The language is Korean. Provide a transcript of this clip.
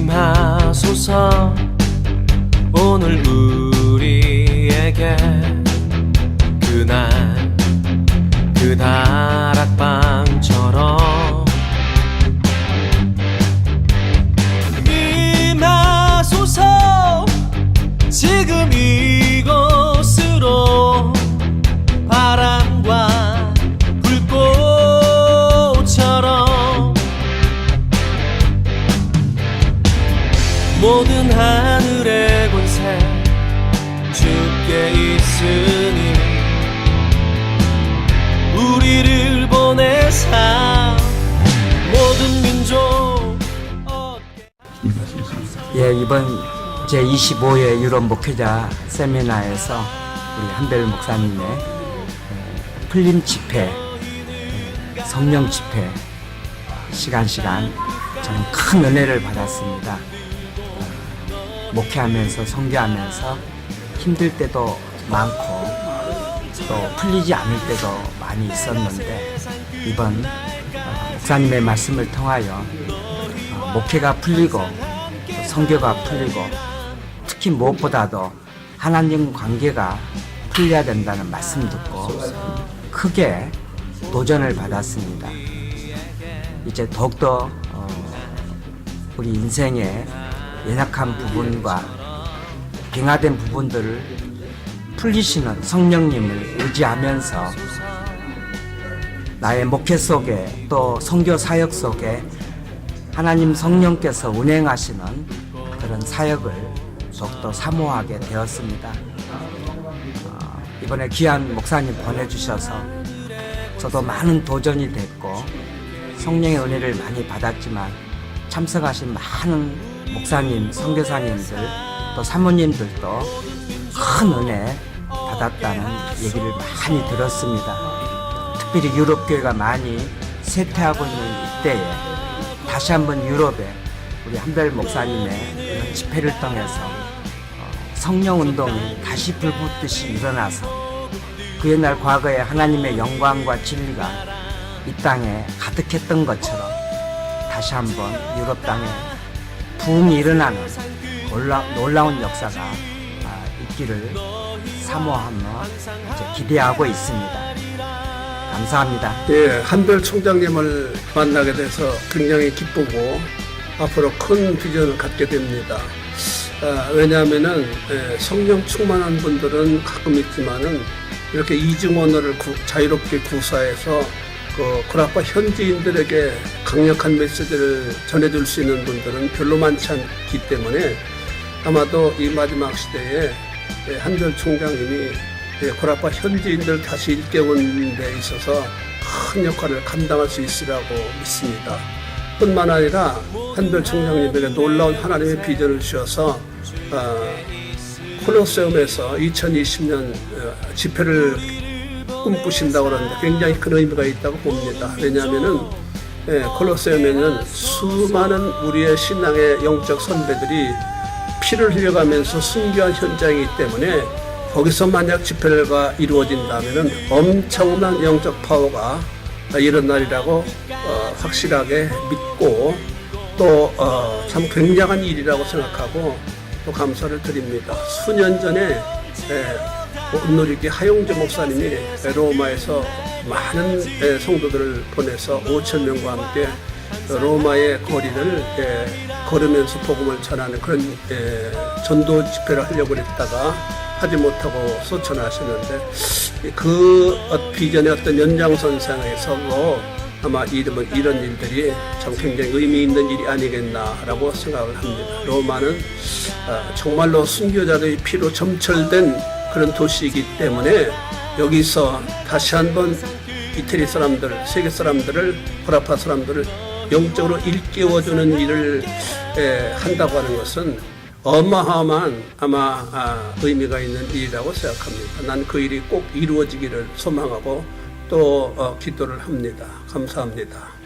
임하소서. 오늘 우리에게 그날 그다 하늘의 권세 주께 있으니 우리를 보내사 모든 민족 예, 이번 제 25회 유럽 목회자 세미나에서 우리 한별 목사님의 에, 풀림 집회, 에, 성령 집회 시간 시간 저는 큰 은혜를 받았습니다. 어, 목회하면서 성교하면서 힘들 때도 많고 또 풀리지 않을 때도 많이 있었는데 이번 어, 목사님의 말씀을 통하여 어, 목회가 풀리고 또 성교가 풀리고 특히 무엇보다도 하나님 관계가 풀려야 된다는 말씀 듣고 크게 도전을 받았습니다. 이제 더욱더 어, 우리 인생의 연약한 부분과 빙하된 부분들을 풀리시는 성령님을 의지하면서 나의 목회 속에 또 성교 사역 속에 하나님 성령께서 운행하시는 그런 사역을 더욱더 사모하게 되었습니다. 어, 이번에 귀한 목사님 보내주셔서 저도 많은 도전이 됐고 성령의 은혜를 많이 받았지만 참석하신 많은 목사님, 선교사님들 또 사모님들도 큰 은혜 받았다는 얘기를 많이 들었습니다. 특별히 유럽 교회가 많이 쇠퇴하고 있는 이때에 다시 한번 유럽에 우리 한별 목사님의 집회를 통해서 어, 성령 운동이 다시 불붙듯이 일어나서 그 옛날 과거에 하나님의 영광과 진리가 이 땅에 가득했던 것처럼 다시 한번 유럽 땅에 부흥이 일어나는 놀라, 놀라운 역사가 아, 있기를 사모하며 기대하고 있습니다. 감사합니다. 예, 한별 총장님을 만나게 돼서 굉장히 기쁘고 앞으로 큰 비전을 갖게 됩니다. 아, 왜냐하면은 예, 성령 충만한 분들은 가끔 있지만은 이렇게 이중 언어를 구- 자유롭게 구사해서 그 크라파 현지인들에게 강력한 메시지를 전해줄 수 있는 분들은 별로 많지 않기 때문에 아마도 이 마지막 시대에 예, 한별 총장님이 예, 고라파 현지인들 다시 일깨우는 데 있어서 큰 역할을 감당할 수 있으라고 믿습니다. 뿐만 아니라 한별 총장님에게 놀라운 하나님의 비전을 주셔서 어, 콜로세움에서 2020년 어, 집회를 꿈꾸신다고 그러는데 굉장히 큰 의미가 있다고 봅니다. 왜냐하면은 예, 콜로세움에는 수많은 우리의 신앙의 영적 선배들이 피를 흘려가면서 순교한 현장이기 때문에 거기서 만약 집회가 이루어진다면 엄청난 영적 파워가 일어나리라고 어, 확실하게 믿고 또참 굉장한 일이라고 생각하고 또 감사를 드립니다. 수년 전에 온누리기 하용재 목사님이 로마에서 많은 예, 성도들을 보내서 5천 명과 함께 로마의 거리를 예, 걸으면서 복음을 전하는 그런 예, 전도 집회를 하려고 했다가 하지 못하고 소천하셨는데 그 어- 비전의 어떤 연장선상에서 아마 이름은 이런 일들이 참 굉장히 의미 있는 일이 아니겠나라고 생각을 합니다. 로마는 아, 정말로 순교자들의 피로 점철된 그런 도시이기 때문에 여기서 다시 한번 이태리 사람들, 세계 사람들을, 호라파 사람들을 영적으로 일깨워주는 일을 에, 한다고 하는 것은 어마어마한 아마 아, 의미가 있는 일이라고 생각합니다. 난 그 일이 꼭 이루어지기를 소망하고 또 어, 기도를 합니다. 감사합니다.